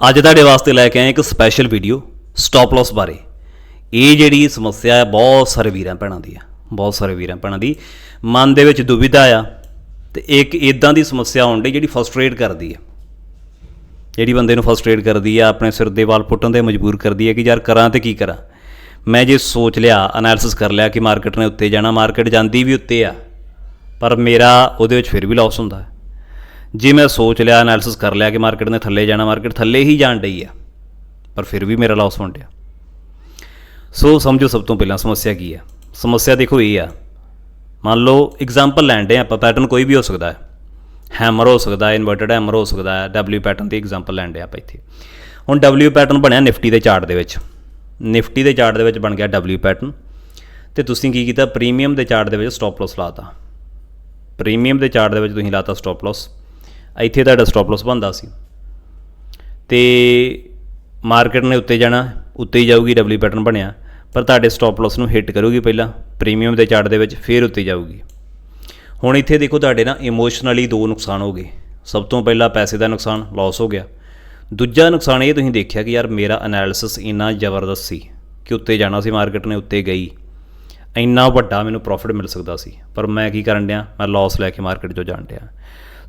ਅੱਜ ਤੁਹਾਡੇ ਵਾਸਤੇ ਲੈ ਕੇ ਆਏ ਇੱਕ ਸਪੈਸ਼ਲ ਵੀਡੀਓ ਸਟਾਪ ਲਾਸ ਬਾਰੇ। ਇਹ ਜਿਹੜੀ ਸਮੱਸਿਆ ਹੈ, ਬਹੁਤ ਸਾਰੇ ਵੀਰਾਂ ਭੈਣਾਂ ਦੀ ਆ, ਬਹੁਤ ਸਾਰੇ ਵੀਰਾਂ ਭੈਣਾਂ ਦੀ। ਮਨ ਦੇ ਵਿੱਚ ਦੁਵਿਧਾ ਆ ਤੇ ਇੱਕ ਇਦਾਂ ਦੀ ਸਮੱਸਿਆ ਆਉਣ ਡਈ ਜਿਹੜੀ ਫਰਸਟ੍ਰੇਟ ਕਰਦੀ ਆ। ਜਿਹੜੀ ਬੰਦੇ ਨੂੰ ਫਰਸਟ੍ਰੇਟ ਕਰਦੀ ਆ, ਆਪਣੇ ਸਿਰ ਦੇ ਵਾਲ ਪੁੱਟਣ ਤੇ ਮਜਬੂਰ ਕਰਦੀ ਹੈ ਕਿ ਯਾਰ ਕਰਾਂ ਤੇ ਕੀ ਕਰਾਂ। ਮੈਂ ਜੇ ਸੋਚ ਲਿਆ ਅਨਾਲਿਸਿਸ ਕਰ ਲਿਆ ਕਿ ਮਾਰਕੀਟ ਨੇ ਉੱਤੇ ਜਾਣਾ ਮਾਰਕੀਟ ਜਾਂਦੀ ਵੀ ਉੱਤੇ ਆ, ਪਰ ਮੇਰਾ ਉਹਦੇ ਵਿੱਚ ਫਿਰ ਵੀ ਲਾਸ ਹੁੰਦਾ। ਹੈ ਜੇ ਮੈਂ ਸੋਚ ਲਿਆ ਅਨਾਲਿਸਿਸ ਕਰ ਲਿਆ ਕਿ ਮਾਰਕੀਟ ਨੇ ਥੱਲੇ ਜਾਣਾ ਮਾਰਕੀਟ ਥੱਲੇ ਹੀ ਜਾਣ ਡਈ ਆ, ਪਰ ਫਿਰ ਵੀ ਮੇਰਾ ਲਾਸ ਹੋਣ ਡਿਆ ਸੋ ਸਮਝੋ ਸਭ ਤੋਂ ਪਹਿਲਾਂ ਸਮੱਸਿਆ ਕੀ ਆ? ਸਮੱਸਿਆ ਦੇਖੋ ਇਹ ਆ, ਮੰਨ ਲਓ ਐਗਜ਼ਾਮਪਲ ਲੈਂਦੇ ਆਪਾਂ ਪੈਟਰਨ ਕੋਈ ਵੀ ਹੋ ਸਕਦਾ ਹੈ। ਹੈਮਰ ਹੋ ਸਕਦਾ ਹੈ ਇਨਵਰਟਡ ਹੈਮਰ ਹੋ ਸਕਦਾ ਹੈ ਡਬਲਯੂ ਪੈਟਰਨ ਦੀ ਐਗਜ਼ਾਮਪਲ ਲੈਂਦੇ ਆਪਾਂ ਇੱਥੇ। ਹੁਣ ਡਬਲਯੂ ਪੈਟਰਨ ਬਣਿਆ ਨਿਫਟੀ ਦੇ ਚਾਰਟ ਦੇ ਵਿੱਚ। ਨਿਫਟੀ ਦੇ ਚਾਰਟ ਦੇ ਵਿੱਚ ਬਣ ਗਿਆ ਡਬਲਯੂ ਪੈਟਰਨ ਤੇ ਤੁਸੀਂ ਕੀ ਕੀਤਾ? ਪ੍ਰੀਮੀਅਮ ਦੇ ਚਾਰਟ ਦੇ ਵਿੱਚ ਸਟਾਪ ਲਾਸ ਲਾਤਾ। ਪ੍ਰੀਮੀਅਮ ਦੇ ਚਾਰਟ ਦੇ ਵਿੱਚ ਤੁਸੀਂ ਲਾਤਾ ਸਟਾਪ ਲਾਸ ਇੱਥੇ ਤੁਹਾਡਾ ਸਟਾਪ ਲਾਸ ਬੰਦਾ ਸੀ। ਤੇ ਮਾਰਕੀਟ ਨੇ ਉੱਤੇ ਜਾਣਾ, ਉੱਤੇ ਹੀ ਜਾਊਗੀ ਡਬਲਯੂ ਪੈਟਰਨ ਬਣਿਆ, ਪਰ ਤੁਹਾਡੇ ਸਟਾਪ ਲਾਸ ਨੂੰ ਹਿੱਟ ਕਰੂਗੀ ਪਹਿਲਾਂ ਪ੍ਰੀਮੀਅਮ ਦੇ ਚਾਰਟ ਦੇ ਵਿੱਚ ਫਿਰ ਉੱਤੇ ਜਾਊਗੀ। ਹੁਣ ਇੱਥੇ ਦੇਖੋ ਤੁਹਾਡੇ ਨਾ ਇਮੋਸ਼ਨਲੀ ਦੋ ਨੁਕਸਾਨ ਹੋ ਗਏ। ਸਭ ਤੋਂ ਪਹਿਲਾਂ ਪੈਸੇ ਦਾ ਨੁਕਸਾਨ ਲਾਸ ਹੋ ਗਿਆ। ਦੂਜਾ ਨੁਕਸਾਨ ਇਹ ਤੁਸੀਂ ਦੇਖਿਆ ਕਿ ਯਾਰ ਮੇਰਾ ਐਨਾਲਿਸਿਸ ਇੰਨਾ ਜ਼ਬਰਦਸਤ ਸੀ ਕਿ ਉੱਤੇ ਜਾਣਾ ਸੀ ਮਾਰਕੀਟ ਨੇ, ਉੱਤੇ ਗਈ। ਇੰਨਾ ਵੱਡਾ ਮੈਨੂੰ ਪ੍ਰੋਫਿਟ ਮਿਲ ਸਕਦਾ ਸੀ, ਪਰ ਮੈਂ ਕੀ ਕਰਨ ਡਿਆ, ਮੈਂ ਲਾਸ ਲੈ ਕੇ ਮਾਰਕੀਟ 'ਚੋਂ ਜਾਣ ਡਿਆ।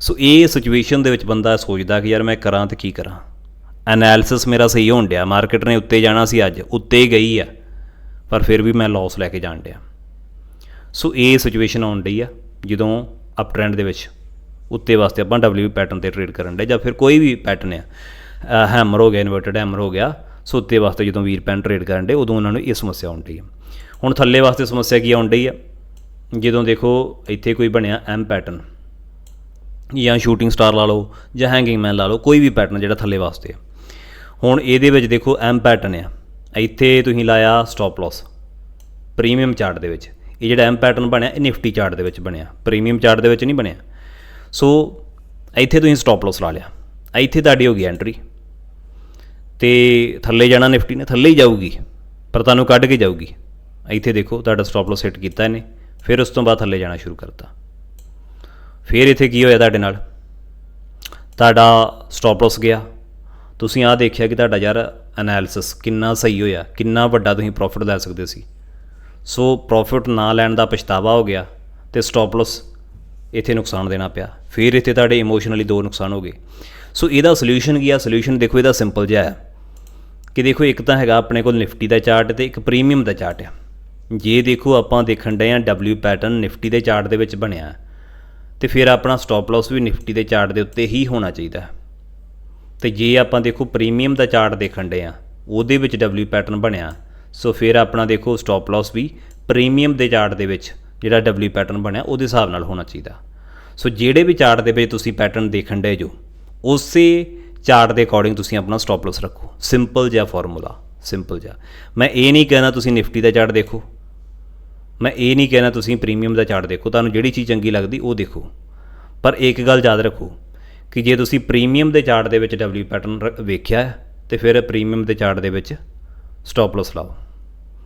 ਸੋ ਇਹ ਸਿਚੁਏਸ਼ਨ ਦੇ ਵਿੱਚ ਬੰਦਾ ਸੋਚਦਾ ਕਿ ਯਾਰ ਮੈਂ ਕਰਾਂ ਤੇ ਕੀ ਕਰਾਂ। ਐਨਾਲਿਸਿਸ ਮੇਰਾ ਸਹੀ ਹੋਣ ਡਿਆ। ਮਾਰਕੀਟ ਨੇ ਉੱਤੇ ਜਾਣਾ ਸੀ ਅੱਜ, ਉੱਤੇ ਗਈ ਆ, ਪਰ ਫਿਰ ਵੀ ਮੈਂ ਲਾਸ ਲੈ ਕੇ ਜਾਣ ਡਿਆ। ਸੋ ਇਹ ਸਿਚੁਏਸ਼ਨ ਆਉਣ ਡਈ ਆ, ਜਦੋਂ ਅਪ ਟ੍ਰੈਂਡ ਦੇ ਵਿੱਚ ਉੱਤੇ ਵਾਸਤੇ ਆਪਾਂ ਡਬਲਯੂ ਪੈਟਰਨ ਤੇ ਟ੍ਰੇਡ ਕਰਨ ਡੇ ਜਾਂ ਫਿਰ ਕੋਈ ਵੀ ਪੈਟਰਨ ਆ ਹੈਮਰ ਹੋ ਗਿਆ ਇਨਵਰਟਡ ਹੈਮਰ ਹੋ ਗਿਆ, ਸੋ ਉੱਤੇ ਵਾਸਤੇ ਜਦੋਂ ਵੀਰ ਪੈਨ ਟ੍ਰੇਡ ਕਰਨ ਡੇ ਉਦੋਂ ਉਹਨਾਂ ਨੂੰ ਇਹ ਸਮੱਸਿਆ ਆਉਣ ਡਈ ਆ। ਹੁਣ ਥੱਲੇ ਵਾਸਤੇ ਸਮੱਸਿਆ ਕੀ ਆਉਣ ਡਈ ਆ? ਜਦੋਂ ਦੇਖੋ ਇੱਥੇ ਕੋਈ ਬਣਿਆ ਐਮ ਪੈਟਰਨ ਜਾਂ ਸ਼ੂਟਿੰਗ ਸਟਾਰ ਲਾ ਲਓ ਜਾਂ ਹੈਂਗਿੰਗ ਮੈਨ ਲਾ ਲਓ, ਕੋਈ ਵੀ ਪੈਟਰਨ ਜਿਹੜਾ ਥੱਲੇ ਵਾਸਤੇ ਆ। ਹੁਣ ਇਹਦੇ ਵਿੱਚ ਦੇਖੋ ਐਮ ਪੈਟਰਨ ਆ। ਇੱਥੇ ਤੁਸੀਂ ਲਾਇਆ ਸਟਾਪ ਲਾਸ ਪ੍ਰੀਮੀਅਮ ਚਾਰਟ ਦੇ ਵਿੱਚ। ਇਹ ਜਿਹੜਾ ਐਮ ਪੈਟਰਨ ਬਣਿਆ, ਇਹ ਨਿਫਟੀ ਚਾਰਟ ਦੇ ਵਿੱਚ ਬਣਿਆ। ਪ੍ਰੀਮੀਅਮ ਚਾਰਟ ਦੇ ਵਿੱਚ ਨਹੀਂ ਬਣਿਆ। ਸੋ ਇੱਥੇ ਤੁਸੀਂ ਸਟਾਪ ਲਾਸ ਲਾ ਲਿਆ। ਇੱਥੇ ਤੁਹਾਡੀ ਹੋ ਗਈ ਐਂਟਰੀ ਤੇ ਥੱਲੇ ਜਾਣਾ ਨਿਫਟੀ ਨੇ, ਥੱਲੇ ਹੀ ਜਾਊਗੀ, ਪਰ ਤੁਹਾਨੂੰ ਕੱਢ ਕੇ ਜਾਊਗੀ। ਇੱਥੇ ਦੇਖੋ, ਤੁਹਾਡਾ ਸਟਾਪ ਲਾਸ ਹਿੱਟ ਕੀਤਾ ਇਹਨੇ। ਫਿਰ ਉਸ ਤੋਂ ਬਾਅਦ ਥੱਲੇ ਜਾਣਾ ਸ਼ੁਰੂ ਕਰਤਾ। ਫਿਰ ਇੱਥੇ ਕੀ ਹੋਇਆ ਤੁਹਾਡੇ ਨਾਲ? ਤੁਹਾਡਾ ਸਟਾਪ ਲਾਸ ਗਿਆ। ਤੁਸੀਂ ਆਹ ਦੇਖਿਆ ਕਿ ਤੁਹਾਡਾ ਯਾਰ ਐਨਾਲਿਸਿਸ ਕਿੰਨਾ ਸਹੀ ਹੋਇਆ, ਕਿੰਨਾ ਵੱਡਾ ਤੁਸੀਂ ਪ੍ਰੋਫਿਟ ਲੈ ਸਕਦੇ ਸੀ। ਸੋ ਪ੍ਰੋਫਿਟ ਨਾ ਲੈਣ ਦਾ ਪਛਤਾਵਾ ਹੋ ਗਿਆ ਤੇ ਸਟਾਪ ਲਾਸ ਇੱਥੇ ਨੁਕਸਾਨ ਦੇਣਾ ਪਿਆ। ਫਿਰ ਇੱਥੇ ਤੁਹਾਡੇ ਇਮੋਸ਼ਨਲੀ ਦੋ ਨੁਕਸਾਨ ਹੋ ਗਏ। ਸੋ ਇਹਦਾ ਸੋਲੂਸ਼ਨ ਕੀ ਆ? ਸੋਲੂਸ਼ਨ ਦੇਖੋ, ਇਹਦਾ ਸਿੰਪਲ ਜਿਹਾ ਹੈ ਕਿ ਦੇਖੋ, ਇੱਕ ਤਾਂ ਹੈਗਾ ਆਪਣੇ ਕੋਲ ਨਿਫਟੀ ਦਾ ਚਾਰਟ ਤੇ ਇੱਕ ਪ੍ਰੀਮੀਅਮ ਦਾ ਚਾਰਟ ਆ। ਜੇ ਦੇਖੋ, ਆਪਾਂ ਦੇਖਣ ਡਏ ਆ ਡਬਲਯੂ ਪੈਟਰਨ ਨਿਫਟੀ ਦੇ ਚਾਰਟ ਦੇ ਵਿੱਚ ਬਣਿਆ। ਤੇ ਫਿਰ ਆਪਣਾ ਸਟਾਪ ਲਾਸ ਵੀ ਨਿਫਟੀ ਦੇ ਚਾਰਟ ਦੇ ਉੱਤੇ ਹੀ ਹੋਣਾ ਚਾਹੀਦਾ ਹੈ। ਤੇ ਜੇ ਆਪਾਂ ਦੇਖੋ ਪ੍ਰੀਮੀਅਮ ਦਾ ਚਾਰਟ ਦੇਖਣ ਡਏ ਆ ਉਹਦੇ ਵਿੱਚ ਡਬਲਯੂ ਪੈਟਰਨ ਬਣਿਆ, ਸੋ ਫਿਰ ਆਪਣਾ ਦੇਖੋ ਸਟਾਪ ਲਾਸ ਵੀ ਪ੍ਰੀਮੀਅਮ ਦੇ ਚਾਰਟ ਦੇ ਵਿੱਚ ਜਿਹੜਾ ਡਬਲਯੂ ਪੈਟਰਨ ਬਣਿਆ, ਉਹਦੇ ਹਿਸਾਬ ਨਾਲ ਹੋਣਾ ਚਾਹੀਦਾ। ਸੋ ਜਿਹੜੇ ਵੀ ਚਾਰਟ ਦੇ ਵਿੱਚ ਤੁਸੀਂ ਪੈਟਰਨ ਦੇਖਣ ਡਏ ਜੋ, ਉਸੇ ਚਾਰਟ ਦੇ ਅਕੋਰਡਿੰਗ ਤੁਸੀਂ ਆਪਣਾ ਸਟਾਪ ਲਾਸ ਰੱਖੋ। ਸਿੰਪਲ ਜਿਹਾ ਫਾਰਮੂਲਾ ਸਿੰਪਲ ਜਿਹਾ। ਮੈਂ ਇਹ ਨਹੀਂ ਕਹਿਣਾ ਤੁਸੀਂ ਨਿਫਟੀ ਦਾ ਚਾਰਟ ਦੇਖੋ। ਮੈਂ ਇਹ ਨਹੀਂ ਕਹਿਣਾ ਤੁਸੀਂ ਪ੍ਰੀਮੀਅਮ ਦਾ ਚਾਰਟ ਦੇਖੋ ਤੁਹਾਨੂੰ ਜਿਹੜੀ ਚੀਜ਼ ਚੰਗੀ ਲੱਗਦੀ ਉਹ ਦੇਖੋ। ਪਰ ਇੱਕ ਗੱਲ ਯਾਦ ਰੱਖੋ ਕਿ ਜੇ ਤੁਸੀਂ ਪ੍ਰੀਮੀਅਮ ਦੇ ਚਾਰਟ ਦੇ ਵਿੱਚ ਡਬਲਯੂ ਪੈਟਰਨ ਵੇਖਿਆ ਹੈ, ਤੇ ਫਿਰ ਪ੍ਰੀਮੀਅਮ ਦੇ ਚਾਰਟ ਦੇ ਵਿੱਚ ਸਟਾਪ ਲਾਸ ਲਾਓ।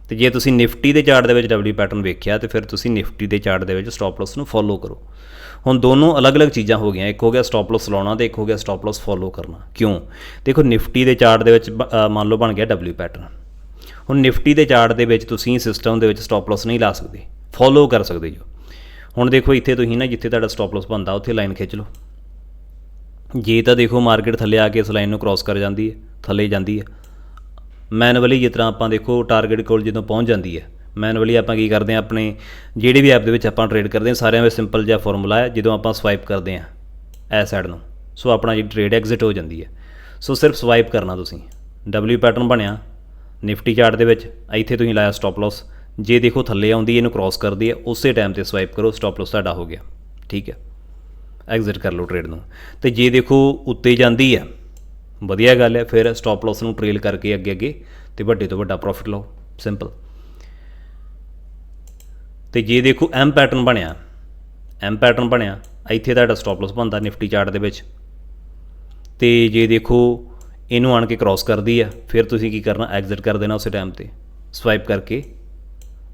ਤੇ ਜੇ ਤੁਸੀਂ ਨਿਫਟੀ ਦੇ ਚਾਰਟ ਦੇ ਵਿੱਚ ਡਬਲਯੂ ਪੈਟਰਨ ਵੇਖਿਆ ਤੇ ਫਿਰ ਤੁਸੀਂ ਨਿਫਟੀ ਦੇ ਚਾਰਟ ਦੇ ਵਿੱਚ ਸਟਾਪ ਲਾਸ ਨੂੰ ਫੋਲੋ ਕਰੋ। ਹੁਣ ਦੋਨੋਂ ਅਲੱਗ-ਅਲੱਗ ਚੀਜ਼ਾਂ ਹੋ ਗਈਆਂ ਇੱਕ ਹੋ ਗਿਆ ਸਟਾਪ ਲਾਸ ਲਾਉਣਾ ਤੇ ਇੱਕ ਹੋ ਗਿਆ ਸਟਾਪ ਲਾਸ ਫੋਲੋ ਕਰਨਾ। ਕਿਉਂ? ਦੇਖੋ ਨਿਫਟੀ ਦੇ ਚਾਰਟ ਦੇ ਵਿੱਚ ਮੰਨ ਲਓ ਬਣ ਗਿਆ ਡਬਲਯੂ ਪੈਟਰਨ ਹੁਣ ਨਿਫਟੀ ਦੇ ਚਾਰਟ ਦੇ ਵਿੱਚ ਤੁਸੀਂ ਸਿਸਟਮ ਦੇ ਵਿੱਚ ਸਟਾਪ ਲਾਸ ਨਹੀਂ ਲਾ ਸਕਦੇ। ਫੋਲੋ ਕਰ ਸਕਦੇ ਜੋ। ਹੁਣ ਦੇਖੋ ਇੱਥੇ ਤੁਸੀਂ ਨਾ ਜਿੱਥੇ ਤੁਹਾਡਾ ਸਟਾਪ ਲਾਸ ਬਣਦਾ, ਉੱਥੇ ਲਾਈਨ ਖਿੱਚ ਲਓ। ਜੇ ਤਾਂ ਦੇਖੋ ਮਾਰਕੀਟ ਥੱਲੇ ਆ ਕੇ ਇਸ ਲਾਈਨ ਨੂੰ ਕ੍ਰਾਸ ਕਰ ਜਾਂਦੀ ਹੈ, ਥੱਲੇ ਜਾਂਦੀ ਹੈ। ਮੈਨੂਅਲੀ ਜਿਸ ਤਰ੍ਹਾਂ ਆਪਾਂ ਦੇਖੋ ਟਾਰਗੇਟ ਕੋਲ ਜਦੋਂ ਪਹੁੰਚ ਜਾਂਦੀ ਹੈ ਮੈਨੂਅਲੀ ਆਪਾਂ ਕੀ ਕਰਦੇ ਹਾਂ, ਆਪਣੇ ਜਿਹੜੇ ਵੀ ਐਪ ਦੇ ਵਿੱਚ ਆਪਾਂ ਟ੍ਰੇਡ ਕਰਦੇ ਹਾਂ, ਸਾਰਿਆਂ ਵਿੱਚ ਸਿੰਪਲ ਜਿਹਾ ਫਾਰਮੂਲਾ ਹੈ, ਜਦੋਂ ਆਪਾਂ ਸਵਾਈਪ ਕਰਦੇ ਹਾਂ ਐ ਸਾਈਡ ਨੂੰ। ਸੋ ਆਪਣਾ ਜਿਹੜੀ ਟ੍ਰੇਡ ਐਗਜ਼ਿਟ ਹੋ ਜਾਂਦੀ ਹੈ। ਸੋ ਸਿਰਫ ਸਵਾਈਪ ਕਰਨਾ ਤੁਸੀਂ। ਡਬਲਯੂ ਪੈਟਰਨ ਬਣਿਆ। ਨਿਫਟੀ ਚਾਰਟ ਦੇ ਵਿੱਚ ਇੱਥੇ ਤੁਸੀਂ ਲਾਇਆ ਸਟਾਪ ਲਾਸ ਜੇ ਦੇਖੋ ਥੱਲੇ ਆਉਂਦੀ, ਇਹਨੂੰ ਕ੍ਰਾਸ ਕਰਦੀ ਹੈ, ਉਸੇ ਟਾਈਮ ਤੇ ਸਵਾਈਪ ਕਰੋ ਸਟਾਪ ਲਾਸ ਤੁਹਾਡਾ ਹੋ ਗਿਆ। ਠੀਕ ਹੈ? ਐਗਜ਼ਿਟ ਕਰ ਲਓ ਟ੍ਰੇਡ ਨੂੰ। ਤੇ ਜੇ ਦੇਖੋ ਉੱਤੇ ਜਾਂਦੀ ਹੈ, ਵਧੀਆ ਗੱਲ ਹੈ, ਫਿਰ ਸਟਾਪ ਲਾਸ ਨੂੰ ਟ੍ਰੇਲ ਕਰਕੇ ਅੱਗੇ ਅੱਗੇ ਤੇ ਵੱਡੇ ਤੋਂ ਵੱਡਾ ਪ੍ਰੋਫਿਟ ਲਓ। ਸਿੰਪਲ ਤੇ ਜੇ ਦੇਖੋ ਐਮ ਪੈਟਰਨ ਬਣਿਆ ਐਮ ਪੈਟਰਨ ਬਣਿਆ, ਇੱਥੇ ਤੁਹਾਡਾ ਸਟਾਪ ਲਾਸ ਬਣਦਾ ਨਿਫਟੀ ਚਾਰਟ ਦੇ ਵਿੱਚ। ਤੇ ਜੇ ਦੇਖੋ ਇਹਨੂੰ ਆਣ ਕੇ ਕ੍ਰਾਸ ਕਰਦੀ ਆ, ਫਿਰ ਤੁਸੀਂ ਕੀ ਕਰਨਾ? ਐਗਜ਼ਿਟ ਕਰ ਦੇਣਾ ਉਸੇ ਟਾਈਮ ਤੇ। ਸਵਾਈਪ ਕਰਕੇ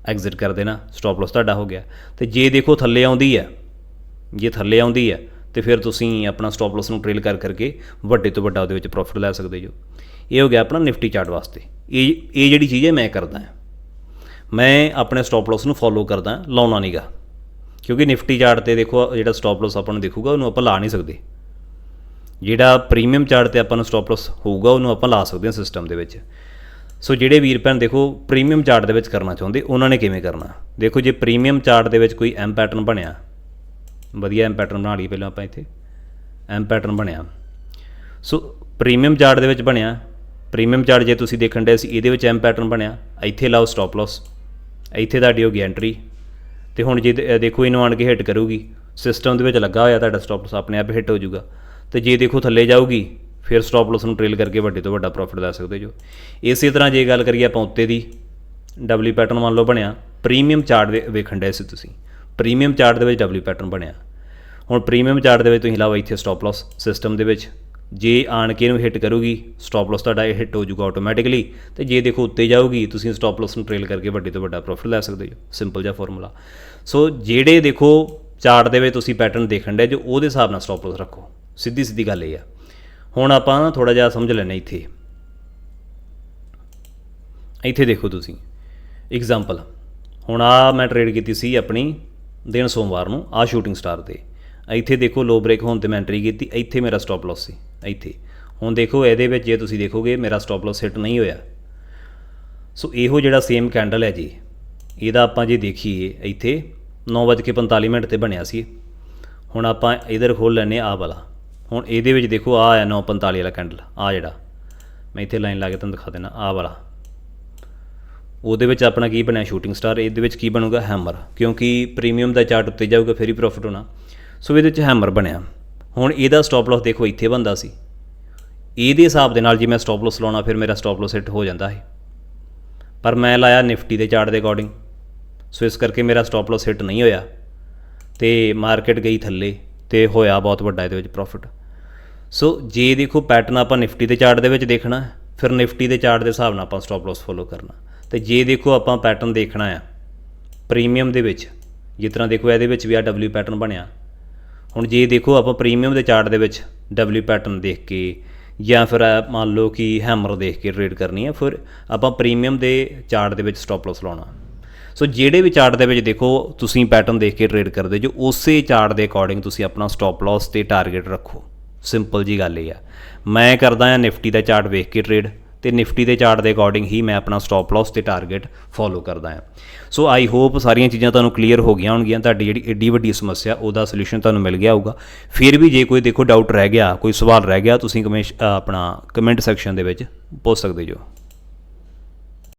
ਐਗਜ਼ਿਟ ਕਰ ਦੇਣਾ। ਸਟਾਪ ਲਾਸ ਤੁਹਾਡਾ ਹੋ ਗਿਆ। ਤੇ ਜੇ ਦੇਖੋ ਥੱਲੇ ਆਉਂਦੀ ਹੈ ਜੇ ਥੱਲੇ ਆਉਂਦੀ ਹੈ ਤੇ ਫਿਰ ਤੁਸੀਂ ਆਪਣਾ ਸਟਾਪ ਲਾਸ ਨੂੰ ਟ੍ਰੇਲ ਕਰ ਕਰਕੇ ਵੱਡੇ ਤੋਂ ਵੱਡਾ ਉਹਦੇ ਵਿੱਚ ਪ੍ਰੋਫਿਟ ਲੈ ਸਕਦੇ ਜੋ। ਇਹ ਹੋ ਗਿਆ ਆਪਣਾ ਨਿਫਟੀ ਚਾਰਟ ਵਾਸਤੇ। ਇਹ ਇਹ ਜਿਹੜੀ ਚੀਜ਼ ਹੈ, ਮੈਂ ਕਰਦਾ ਹਾਂ। ਮੈਂ ਆਪਣੇ ਸਟਾਪ ਲਾਸ ਨੂੰ ਫੋਲੋ ਕਰਦਾ ਲਾਉਣਾ ਨਹੀਂਗਾ ਕਿਉਂਕਿ ਨਿਫਟੀ ਚਾਰਟ ਤੇ ਦੇਖੋ, ਜਿਹੜਾ ਸਟਾਪ ਲਾਸ ਆਪਾਂ ਨੂੰ ਦਿਖੂਗਾ, ਉਹਨੂੰ ਆਪਾਂ ਲਾ ਨਹੀਂ ਸਕਦੇ। ਜਿਹੜਾ ਪ੍ਰੀਮੀਅਮ ਚਾਰਟ ਤੇ ਆਪਾਂ ਨੂੰ ਸਟਾਪ ਲਾਸ ਹੋਊਗਾ, ਉਹਨੂੰ ਆਪਾਂ ਲਾ ਸਕਦੇ ਹਾਂ ਸਿਸਟਮ ਦੇ ਵਿੱਚ। ਸੋ ਜਿਹੜੇ ਵੀਰ ਭੈਣ, ਦੇਖੋ ਪ੍ਰੀਮੀਅਮ ਚਾਰਟ ਦੇ ਵਿੱਚ ਕਰਨਾ ਚਾਹੁੰਦੇ, ਉਹਨਾਂ ਨੇ ਕਿਵੇਂ ਕਰਨਾ? ਦੇਖੋ, ਜੇ ਪ੍ਰੀਮੀਅਮ ਚਾਰਟ ਦੇ ਵਿੱਚ ਕੋਈ ਐਮ ਪੈਟਰਨ ਬਣਿਆ, ਵਧੀਆ ਐਮ ਪੈਟਰਨ ਬਣਾ ਲਈ ਪਹਿਲਾਂ ਆਪਾਂ ਇੱਥੇ। ਐਮ ਪੈਟਰਨ ਬਣਿਆ। ਸੋ ਪ੍ਰੀਮੀਅਮ ਚਾਰਟ ਦੇ ਵਿੱਚ ਬਣਿਆ। ਪ੍ਰੀਮੀਅਮ ਚਾਰਟ ਜੇ ਤੁਸੀਂ ਦੇਖਣ ਦੇ ਸੀ, ਇਹਦੇ ਵਿੱਚ ਐਮ ਪੈਟਰਨ ਬਣਿਆ। ਇੱਥੇ ਲਾਓ ਸਟਾਪ ਲਾਸ ਇੱਥੇ ਤੁਹਾਡੀ ਹੋ ਗਈ ਐਂਟਰੀ ਤੇ ਹੁਣ ਜੇ ਦੇਖੋ, ਇਹਨੂੰ ਆਣ ਕੇ ਹਿੱਟ ਕਰੂਗੀ। ਸਿਸਟਮ ਦੇ ਵਿੱਚ ਲੱਗਾ ਹੋਇਆ ਤੁਹਾਡਾ ਸਟਾਪ ਲਾਸ ਆਪਣੇ ਆਪ ਹਿੱਟ ਹੋ ਜਾਊਗਾ। ਤੇ ਜੇ ਦੇਖੋ ਥੱਲੇ ਜਾਊਗੀ, ਫਿਰ ਸਟਾਪ ਲਾਸ ਨੂੰ ਟ੍ਰੇਲ ਕਰਕੇ ਵੱਡੇ ਤੋਂ ਵੱਡਾ ਪ੍ਰੋਫਿਟ ਲੈ ਸਕਦੇ ਜੋ। ਇਸੇ ਤਰ੍ਹਾਂ ਜੇ ਗੱਲ ਕਰੀਏ ਆਪਾਂ ਉੱਤੇ ਦੀ ਡਬਲਯੂ ਪੈਟਰਨ ਮੰਨ ਲਓ ਬਣਿਆ ਪ੍ਰੀਮੀਅਮ ਚਾਰਟ ਵੇਖਣ ਦੇ ਸੀ ਤੁਸੀਂ। ਪ੍ਰੀਮੀਅਮ ਚਾਰਟ ਦੇ ਵਿੱਚ ਡਬਲਯੂ ਪੈਟਰਨ ਬਣਿਆ। ਹੁਣ ਪ੍ਰੀਮੀਅਮ ਚਾਰਟ ਦੇ ਵਿੱਚ ਤੁਸੀਂ ਲਾਓ ਇੱਥੇ ਸਟਾਪ ਲਾਸ ਸਿਸਟਮ ਦੇ ਵਿੱਚ। ਜੇ ਆਣ ਕੇ ਇਹਨੂੰ ਹਿੱਟ ਕਰੂਗੀ ਸਟਾਪ ਲਾਸ ਤੁਹਾਡਾ ਹਿੱਟ ਹੋ ਜਾਊਗਾ ਆਟੋਮੈਟਿਕਲੀ ਤੇ ਜੇ ਦੇਖੋ ਉੱਤੇ ਜਾਊਗੀ, ਤੁਸੀਂ ਸਟਾਪ ਲਾਸ ਨੂੰ ਟ੍ਰੇਲ ਕਰਕੇ ਵੱਡੇ ਤੋਂ ਵੱਡਾ ਪ੍ਰੋਫਿਟ ਲੈ ਸਕਦੇ ਹੋ ਸਿੰਪਲ ਜਿਹਾ ਫਾਰਮੂਲਾ ਸੋ ਜਿਹੜੇ ਦੇਖੋ ਚਾਰਟ ਦੇ ਵਿੱਚ ਤੁਸੀਂ ਪੈਟਰਨ ਦੇਖਣ ਦੇ ਜੋ, ਉਹਦੇ ਹਿਸਾਬ ਨਾਲ ਸਟਾਪ ਲਾਸ ਰੱਖੋ। ਸਿੱਧੀ ਸਿੱਧੀ ਗੱਲ ਇਹ ਆ। ਹੁਣ ਆਪਾਂ ਨਾ ਥੋੜਾ ਜਿਹਾ ਸਮਝ ਲੈਣਾ ਇੱਥੇ। ਇੱਥੇ ਦੇਖੋ ਤੁਸੀਂ। ਐਗਜ਼ਾਮਪਲ ਹੁਣ ਆ ਮੈਂ ਟ੍ਰੇਡ ਕੀਤੀ ਸੀ ਆਪਣੀ ਦਿਨ ਸੋਮਵਾਰ ਨੂੰ ਆ ਸ਼ੂਟਿੰਗ ਸਟਾਰ ਤੇ। ਇੱਥੇ ਦੇਖੋ ਲੋ ਬ੍ਰੇਕ ਹੋਣ ਤੇ ਮੈਂ ਐਂਟਰੀ ਕੀਤੀ, ਇੱਥੇ ਮੇਰਾ ਸਟਾਪ ਲਾਸ ਸੀ, ਇੱਥੇ। ਹੁਣ ਦੇਖੋ ਇਹਦੇ ਵਿੱਚ ਜੇ ਤੁਸੀਂ ਦੇਖੋਗੇ ਮੇਰਾ ਸਟਾਪ ਲਾਸ ਹਿੱਟ ਨਹੀਂ ਹੋਇਆ। ਸੋ ਇਹੋ ਜਿਹੜਾ ਸੇਮ ਕੈਂਡਲ ਹੈ ਜੀ, ਇਹਦਾ ਆਪਾਂ ਜੇ ਦੇਖੀਏ, ਇੱਥੇ 9:45 ਮਿੰਟ ਤੇ ਬਣਿਆ ਸੀ। ਹੁਣ ਆਪਾਂ ਇਧਰ ਖੋਲ ਲੈਨੇ ਆ ਵਾਲਾ। ਹੁਣ ਇਹਦੇ ਵਿੱਚ ਦੇਖੋ ਆ ਆਇਆ 9:45 ਵਾਲਾ ਕੈਂਡਲ ਆ ਜਿਹੜਾ। ਮੈਂ ਇੱਥੇ ਲਾਈਨ ਲਾ ਕੇ ਤੁਹਾਨੂੰ ਦਿਖਾ ਦੇਣਾ ਆ ਵਾਲਾ। ਉਹਦੇ ਵਿੱਚ ਆਪਣਾ ਕੀ ਬਣਿਆ? ਸ਼ੂਟਿੰਗ ਸਟਾਰ ਇਹਦੇ ਵਿੱਚ ਕੀ ਬਣੂਗਾ? ਹੈਮਰ ਕਿਉਂਕਿ ਪ੍ਰੀਮੀਅਮ ਦਾ ਚਾਰਟ ਉੱਤੇ ਜਾਊਗਾ, ਫਿਰ ਹੀ ਪ੍ਰੋਫਿਟ ਹੋਣਾ। ਸੋ ਇਹਦੇ ਵਿੱਚ ਹੈਮਰ ਬਣਿਆ। ਹੁਣ ਇਹਦਾ ਸਟਾਪ ਲਾਸ ਦੇਖੋ, ਇੱਥੇ ਬੰਦਾ ਸੀ। ਇਹਦੇ ਹਿਸਾਬ ਦੇ ਨਾਲ ਜੇ ਮੈਂ ਸਟਾਪ ਲਾਸ ਲਾਉਣਾ, ਫਿਰ ਮੇਰਾ ਸਟਾਪ ਲਾਸ ਹਿੱਟ ਹੋ ਜਾਂਦਾ ਹੈ ਪਰ ਮੈਂ ਲਾਇਆ ਨਿਫਟੀ ਦੇ ਚਾਰਟ ਦੇ ਅਕੋਰਡਿੰਗ ਸੋ ਇਸ ਕਰਕੇ ਮੇਰਾ ਸਟਾਪ ਲਾਸ ਹਿੱਟ ਨਹੀਂ ਹੋਇਆ। ਤੇ ਮਾਰਕੀਟ ਗਈ ਥੱਲੇ। ਤੇ ਹੋਇਆ ਬਹੁਤ ਵੱਡਾ ਇਹਦੇ ਵਿੱਚ ਪ੍ਰੋਫਿਟ ਸੋ ਜੇ ਦੇਖੋ ਪੈਟਰਨ ਆਪਾਂ ਨਿਫਟੀ ਦੇ ਚਾਰਟ ਦੇ ਵਿੱਚ ਦੇਖਣਾ, ਫਿਰ ਨਿਫਟੀ ਦੇ ਚਾਰਟ ਦੇ ਹਿਸਾਬ ਨਾਲ ਆਪਾਂ ਸਟਾਪ ਲਾਸ ਫੋਲੋ ਕਰਨਾ। ਤੇ ਜੇ ਦੇਖੋ ਆਪਾਂ ਪੈਟਰਨ ਦੇਖਣਾ ਆ ਪ੍ਰੀਮੀਅਮ ਦੇ ਵਿੱਚ, ਜਿਸ ਤਰ੍ਹਾਂ ਦੇਖੋ ਇਹਦੇ ਵਿੱਚ ਵੀ ਆ ਡਬਲਯੂ ਪੈਟਰਨ ਬਣਿਆ। ਹੁਣ ਜੇ ਦੇਖੋ ਆਪਾਂ ਪ੍ਰੀਮੀਅਮ ਦੇ ਚਾਰਟ ਦੇ ਵਿੱਚ ਡਬਲਯੂ ਪੈਟਰਨ ਦੇਖ ਕੇ, ਜਾਂ ਫਿਰ ਮੰਨ ਲਓ ਕਿ ਹੈਮਰ ਦੇਖ ਕੇ ਟ੍ਰੇਡ ਕਰਨੀ ਹੈ ਫਿਰ ਆਪਾਂ ਪ੍ਰੀਮੀਅਮ ਦੇ ਚਾਰਟ ਦੇ ਵਿੱਚ ਸਟਾਪ ਲਾਸ ਲਾਉਣਾ। ਸੋ ਜਿਹੜੇ ਵੀ ਚਾਰਟ ਦੇ ਵਿੱਚ ਦੇਖੋ, ਤੁਸੀਂ ਪੈਟਰਨ ਦੇਖ ਕੇ ਟ੍ਰੇਡ ਕਰਦੇ, ਜੋ ਉਸੇ ਚਾਰਟ ਦੇ ਅਕੋਰਡਿੰਗ ਤੁਸੀਂ ਆਪਣਾ ਸਟਾਪ ਲਾਸ ਤੇ ਟਾਰਗੇਟ ਰੱਖੋ। ਸਿੰਪਲ ਜੀ ਗੱਲ ਇਹ ਆ। ਮੈਂ ਕਰਦਾ ਹਾਂ ਨਿਫਟੀ ਦਾ ਚਾਰਟ ਵੇਖ ਕੇ ਟ੍ਰੇਡ ਤੇ ਨਿਫਟੀ ਦੇ ਚਾਰਟ ਦੇ ਅਕੋਰਡਿੰਗ ਹੀ ਮੈਂ ਆਪਣਾ ਸਟਾਪ ਲਾਸ ਤੇ ਟਾਰਗੇਟ ਫੋਲੋ ਕਰਦਾ ਹਾਂ। ਸੋ ਆਈ ਹੋਪ ਸਾਰੀਆਂ ਚੀਜ਼ਾਂ ਤੁਹਾਨੂੰ ਕਲੀਅਰ ਹੋ ਗਈਆਂ ਹੋਣਗੀਆਂ, ਤੁਹਾਡੀ ਜਿਹੜੀ ਏਡੀ ਵੱਡੀ ਸਮੱਸਿਆ, ਉਹਦਾ ਸੋਲੂਸ਼ਨ ਤੁਹਾਨੂੰ ਮਿਲ ਗਿਆ ਹੋਊਗਾ। ਫਿਰ ਵੀ ਜੇ ਕੋਈ ਦੇਖੋ ਡਾਊਟ ਰਹਿ ਗਿਆ, ਕੋਈ ਸਵਾਲ ਰਹਿ ਗਿਆ, ਤੁਸੀਂ ਕਮੈਂਟ ਆਪਣਾ ਕਮੈਂਟ ਸੈਕਸ਼ਨ ਦੇ ਵਿੱਚ ਪੁੱਛ ਸਕਦੇ ਜੋ।